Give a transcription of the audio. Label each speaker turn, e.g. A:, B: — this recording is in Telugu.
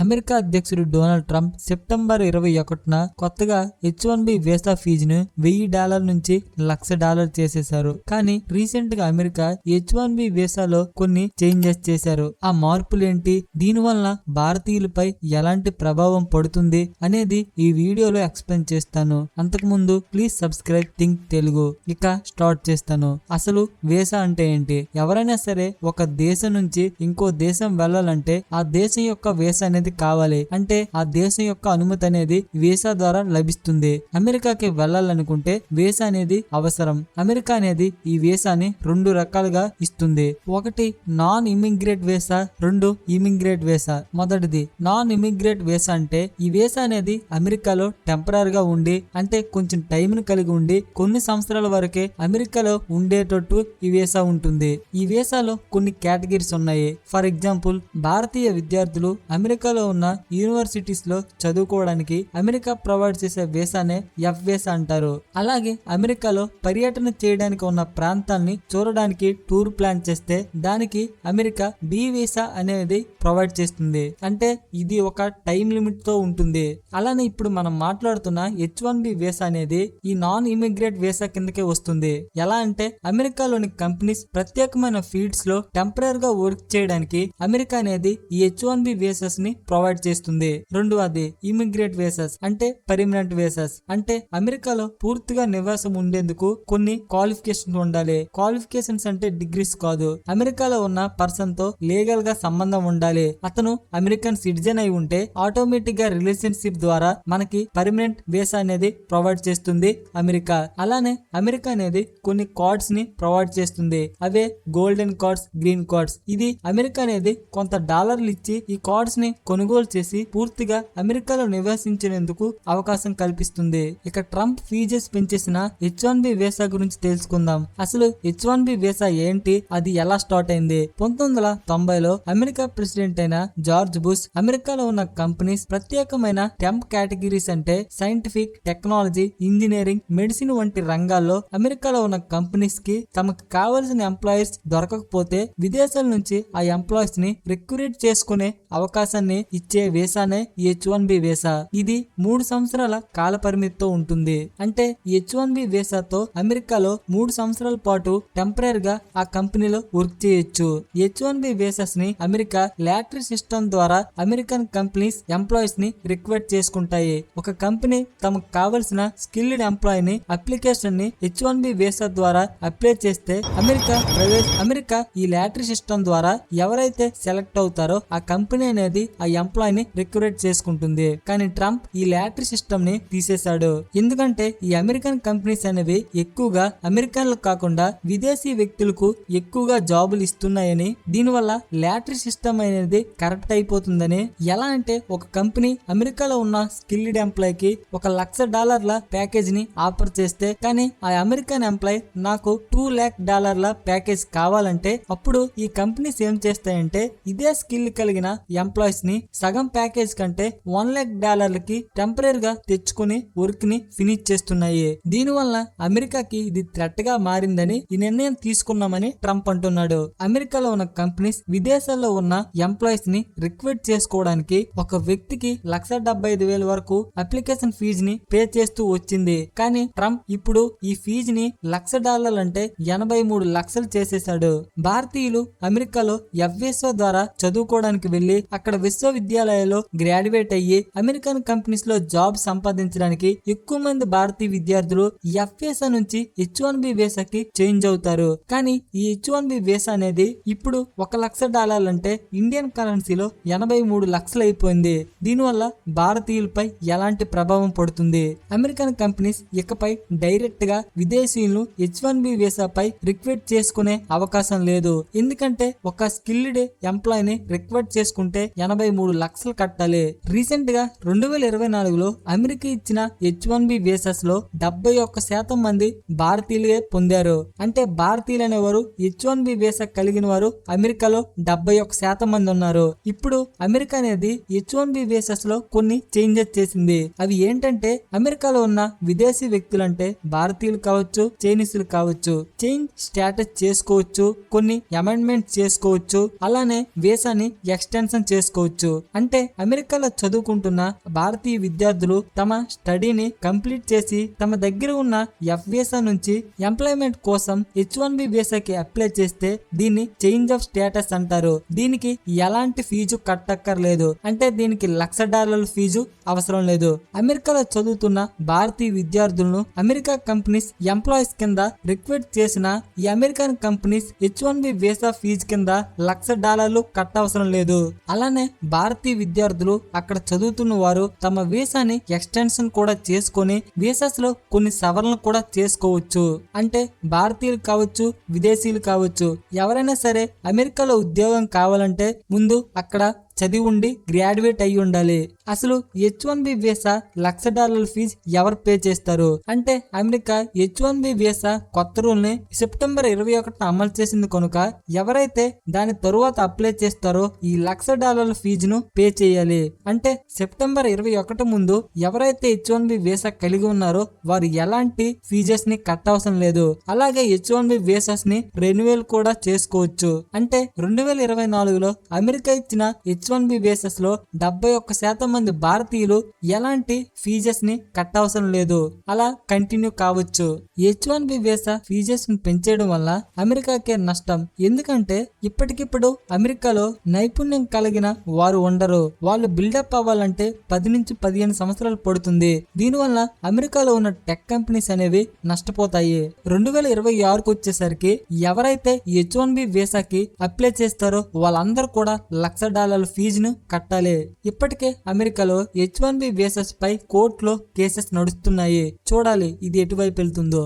A: అమెరికా అధ్యక్షుడు డొనాల్డ్ ట్రంప్ సెప్టెంబర్ ఇరవై ఒకటిన కొత్తగా హెచ్ వన్ బి వీసా ఫీజును వెయ్యి డాలర్ నుంచి లక్ష డాలర్ చేసేశారు. కానీ రీసెంట్గా అమెరికా హెచ్ వన్ బి వీసాలో కొన్ని చేంజెస్ చేశారు. ఆ మార్పులేంటి? దీనివల్ల భారతీయులపై ఎలాంటి ప్రభావం పడుతుంది అనేది ఈ వీడియోలో ఎక్స్ప్లెయిన్ చేస్తాను. అంతకుముందు ప్లీజ్ సబ్స్క్రైబ్ థింక్ తెలుగు. ఇక స్టార్ట్ చేస్తాను. అసలు వీసా అంటే ఏంటి? ఎవరైనా సరే ఒక దేశం నుంచి ఇంకో దేశం వెళ్ళాలంటే ఆ దేశం యొక్క వీసా అనేది కావాలి. అంటే ఆ దేశం యొక్క అనుమతి అనేది వీసా ద్వారా లభిస్తుంది. అమెరికాకి వెళ్ళాలనుకుంటే వీసా అనేది అవసరం. అమెరికా అనేది ఈ వీసాని రెండు రకాలుగా ఇస్తుంది. ఒకటి నాన్ ఇమిగ్రేట్ వీసా. రెండు ఇమిగ్రేట్ వీసా. మొదటిది నాన్ ఇమిగ్రేట్ వీసా అంటే ఈ వీసా అనేది అమెరికాలో టెంపరీ గా ఉండి అంటే కొంచెం టైంను కలిగి ఉండి కొన్ని సంవత్సరాల వరకే అమెరికాలో ఉండేటట్టు ఈ వీసా ఉంటుంది. ఈ వీసాలో కొన్ని కేటగిరీస్ ఉన్నాయి. ఫర్ ఎగ్జాంపుల్ భారతీయ విద్యార్థులు అమెరికా అమెరికాలో ఉన్న యూనివర్సిటీస్లో చదువుకోవడానికి అమెరికా ప్రొవైడ్ చేసే వీసానే ఎఫ్ వీసా అంటారు. అలాగే అమెరికాలో పర్యటన చేయడానికి ఉన్న ప్రాంతాన్ని చూడడానికి టూర్ ప్లాన్ చేస్తే దానికి అమెరికా బి వీసా అనేది ప్రొవైడ్ చేస్తుంది. అంటే ఇది ఒక టైం లిమిట్తో ఉంటుంది. అలానే ఇప్పుడు మనం మాట్లాడుతున్న హెచ్ వన్ బి వీసా అనేది ఈ నాన్ ఇమిగ్రేట్ వీసా కిందకే వస్తుంది. ఎలా అంటే అమెరికాలోని కంపెనీస్ ప్రత్యేకమైన ఫీల్డ్స్లో టెంపరీ గా వర్క్ చేయడానికి అమెరికా అనేది ఈ హెచ్ వన్ బి వీసాస్ని ప్రొవైడ్ చేస్తుంది. రెండవది ఇమిగ్రేట్ వేసెస్ అంటే పర్మనెంట్ వేసెస్ అంటే అమెరికాలో పూర్తిగా నివాసం ఉండేందుకు కొన్ని క్వాలిఫికేషన్స్ ఉండాలి. క్వాలిఫికేషన్స్ అంటే డిగ్రీస్ కాదు. అమెరికాలో ఉన్న పర్సన్తో లీగల్గా సంబంధం ఉండాలి. అతను అమెరికన్ సిటిజన్ అయి ఉంటే ఆటోమేటిక్గా రిలేషన్షిప్ ద్వారా మనకి పర్మనెంట్ వీసా అనేది ప్రొవైడ్ చేస్తుంది అమెరికా. అలానే అమెరికా అనేది కొన్ని కార్డ్స్ని ప్రొవైడ్ చేస్తుంది. అవే గోల్డెన్ కార్డ్స్ గ్రీన్ కార్డ్స్ ఇది అమెరికా అనేది కొంత డాలర్లు ఇచ్చి ఈ కార్డ్స్ని కొనుగోలు చేసి పూర్తిగా అమెరికాలో నివసించేందుకు అవకాశం కల్పిస్తుంది. ఇక ట్రంప్ ఫీజెస్ పెంచేసిన హెచ్ వన్ బి వీసా గురించి తెలుసుకుందాం. అసలు హెచ్ వన్ బి వీసా ఏంటి? అది ఎలా స్టార్ట్ అయింది? పంతొమ్మిది వందల తొంభైలో అమెరికా ప్రెసిడెంట్ అయిన జార్జ్ బుష్ అమెరికాలో ఉన్న కంపెనీస్ ప్రత్యేకమైన టెంప్ కేటగిరీస్ అంటే సైంటిఫిక్ టెక్నాలజీ ఇంజనీరింగ్ మెడిసిన్ వంటి రంగాల్లో అమెరికాలో ఉన్న కంపెనీస్కి తమకు కావలసిన ఎంప్లాయీస్ దొరకకపోతే విదేశాల నుంచి ఆ ఎంప్లాయీస్ని రిక్రూట్ చేసుకునే అవకాశాన్ని ఇచ్చే వీసానే హెచ్ వన్ బి వీసా. ఇది మూడు సంవత్సరాల కాల పరిమితితో ఉంటుంది. అంటే హెచ్ వన్ బి వీసాతో అమెరికాలో మూడు సంవత్సరాల పాటు టెంపరీగా ఆ కంపెనీలో వర్క్ చేయొచ్చు. హెచ్ వన్ బి వీసాస్ని అమెరికా లాటరీ సిస్టమ్ ద్వారా అమెరికన్ కంపెనీస్ ఎంప్లాయీస్ని రిక్వైర్ చేసుకుంటాయి. ఒక కంపెనీ తమకు కావలసిన స్కిల్డ్ ఎంప్లాయీ ని అప్లికేషన్ని హెచ్ వన్ బి వీసా ద్వారా అప్లై చేస్తే అమెరికా ప్రవేశ అమెరికా ఈ లాటరీ సిస్టమ్ ద్వారా ఎవరైతే సెలెక్ట్ అవుతారో ఆ కంపెనీ అనేది ఆ ఎంప్లాయ్ని రిక్రూట్ చేసుకుంటుంది. కానీ ట్రంప్ ఈ లాటరీ సిస్టమ్ని తీసేశాడు. ఎందుకంటే ఈ అమెరికన్ కంపెనీస్ అనేవి ఎక్కువగా అమెరికన్లు కాకుండా విదేశీ వ్యక్తులకు ఎక్కువగా జాబులు ఇస్తున్నాయని దీనివల్ల లాటరీ సిస్టమ్ అనేది కరెక్ట్ అయిపోతుందని ఎలా అంటే ఒక కంపెనీ అమెరికాలో ఉన్న స్కిల్డ్ ఎంప్లాయ్కి ఒక లక్ష డాలర్ల ప్యాకేజ్ని ఆఫర్ చేస్తే కానీ ఆ అమెరికన్ ఎంప్లాయ్ నాకు టూ ల్యాక్ డాలర్ల ప్యాకేజ్ కావాలంటే అప్పుడు ఈ కంపెనీస్ ఏం చేస్తాయంటే ఇదే స్కిల్ కలిగిన ఎంప్లాయీస్ని సగం ప్యాకేజ్ కంటే వన్ ల్యాక్ డాలర్లకి టెంపరీగా తెచ్చుకుని వర్క్ని ఫినిష్ చేస్తున్నాయి. దీనివల్ల అమెరికాకి ఇది థ్రెట్గా మారిందని ఈ నిర్ణయం తీసుకున్నామని ట్రంప్ అంటున్నాడు. అమెరికాలో ఉన్న కంపెనీస్ విదేశాల్లో ఉన్న ఎంప్లాయీస్ని రిక్రూట్ చేసుకోవడానికి ఒక వ్యక్తికి లక్ష డెబ్బై ఐదు వేల వరకు అప్లికేషన్ ఫీజు ని పే చేస్తూ వచ్చింది. కానీ ట్రంప్ ఇప్పుడు ఈ ఫీజు ని లక్ష డాలర్లు అంటే ఎనభై మూడు లక్షలు చేసేశాడు. భారతీయులు అమెరికాలో ఎఫ్ఎస్ఓ ద్వారా చదువుకోవడానికి వెళ్ళి అక్కడ విశ్వ విశ్వవిద్యాలయాల్లో గ్రాడ్యుయేట్ అయ్యి అమెరికన్ కంపెనీస్లో జాబ్ సంపాదించడానికి ఎక్కువ మంది భారతీయ విద్యార్థులు ఎఫ్ఏసా నుంచి హెచ్ వన్ బి వీసాకి చేంజ్ అవుతారు. కానీ ఈ హెచ్ వన్ బి వీసా అనేది ఇప్పుడు ఒక లక్ష డాలర్లు అంటే ఇండియన్ కరెన్సీలో ఎనభై మూడు లక్షలు అయిపోయింది దీనివల్ల భారతీయులపై ఎలాంటి ప్రభావం పడుతుంది? అమెరికన్ కంపెనీస్ ఇకపై డైరెక్ట్గా విదేశీయులను హెచ్ వన్ బి వీసాపై రిక్వెస్ట్ చేసుకునే అవకాశం లేదు. ఎందుకంటే ఒక స్కిల్డ్ ఎంప్లాయీని రిక్వెట్ రిక్వెస్ట్ చేసుకుంటే ఎనభై మూడు మూడు లక్షలు కట్టాలి. రీసెంట్గా రెండు వేల ఇరవై నాలుగులో అమెరికా ఇచ్చిన హెచ్ వన్ బి వీసాస్లో డెబ్బై ఒక్క శాతం మంది భారతీయులే పొందారు. అంటే భారతీయులు అనేవారు హెచ్ వన్ బి వీసా కలిగిన వారు అమెరికాలో డెబ్బై ఒక్క శాతం మంది ఉన్నారు. ఇప్పుడు అమెరికా అనేది హెచ్ వన్ బి వీసాస్లో కొన్ని చేంజెస్ చేసింది. అవి ఏంటంటే అమెరికాలో ఉన్న విదేశీ వ్యక్తులంటే భారతీయులు కావచ్చు చైనీసులు కావచ్చు చేంజ్ స్టేటస్ చేసుకోవచ్చు కొన్ని అమెండ్మెంట్ చేసుకోవచ్చు అలానే వీసాని ఎక్స్టెన్షన్ చేసుకోవచ్చు. అంటే అమెరికాలో చదువుకుంటున్న భారతీయ విద్యార్థులు తమ స్టడీని కంప్లీట్ చేసి తమ దగ్గర ఉన్న ఎఫ్ వీసా నుంచి ఎంప్లాయ్మెంట్ కోసం హెచ్ వన్ బి వీసాకి అప్లై చేస్తే దీన్ని చేంజ్ ఆఫ్ స్టేటస్ అంటారు. దీనికి ఎలాంటి ఫీజు కట్టక్కర్లేదు. అంటే దీనికి లక్ష డాలర్ల ఫీజు అవసరం లేదు. అమెరికాలో చదువుతున్న భారతీయ విద్యార్థులను అమెరికా కంపెనీస్ ఎంప్లాయీస్ కింద రిక్వెస్ట్ చేసిన ఈ American companies H one B visa fee కింద లక్ష డాలర్లు కట్టవసరం లేదు. అలానే భారతీయ విద్యార్థులు అక్కడ చదువుతున్న వారు తమ వీసాని ఎక్స్టెన్షన్ కూడా చేసుకొని వీసాస్లో కొన్ని సవరణలు కూడా చేసుకోవచ్చు. అంటే భారతీయులు కావచ్చు విదేశీయులు కావచ్చు ఎవరైనా సరే అమెరికాలో ఉద్యోగం కావాలంటే ముందు అక్కడ చదివి ఉండి గ్రాడ్యుయేట్ అయి ఉండాలి. అసలు H one B visa lakh డాలర్ల ఫీజు ఎవరు పే చేస్తారు? అంటే America H one B visa కొత్త రూల్ని సెప్టెంబర్ ఇరవై ఒకటిన అమలు చేసింది కనుక ఎవరైతే దాని తరువాత అప్లై చేస్తారో ఈ లక్ష డాలర్ల ఫీజును పే చేయాలి. అంటే సెప్టెంబర్ ఇరవై ఒకటి ముందు ఎవరైతే హెచ్ వన్ బి వీసా కలిగి ఉన్నారో వారు ఎలాంటి ఫీజెస్ని కట్టవసరం లేదు. అలాగే హెచ్ వన్ బి వీసాస్ని రెన్యువల్ కూడా చేసుకోవచ్చు. అంటే రెండు వేల ఇరవై నాలుగులో అమెరికా ఇచ్చిన హెచ్ వన్ బి బేసెస్లో డెబ్బై ఒక్క శాతం మంది భారతీయులు ఎలాంటి ఫీజెస్ని కట్టవసరం లేదు. అలా కంటిన్యూ కావచ్చు. హెచ్ వన్ బి వీసా ఫీజెస్ని పెంచేయడం వల్ల అమెరికాకే నష్టం. ఎందుకంటే ఇప్పటికిప్పుడు అమెరికాలో నైపుణ్యం కలిగిన వారు ఉండరు. వాళ్ళు బిల్డప్ అవ్వాలంటే పది నుంచి పదిహేను సంవత్సరాలు పడుతుంది. దీనివల్ల అమెరికాలో ఉన్న టెక్ కంపెనీస్ అనేవి నష్టపోతాయి. రెండు వేల ఇరవై ఆరుకు వచ్చేసరికి ఎవరైతే హెచ్ వన్ బి వీసాకి అప్లై చేస్తారో వాళ్ళందరూ కూడా లక్ష డాలర్ల ఫీజును కట్టాలి. ఇప్పటికే అమెరికాలో హెచ్ వన్ బి వీసాస్ పై కోర్టులో కేసెస్ నడుస్తున్నాయి. చూడాలి ఇది ఎటువైపు వెళ్తుందో.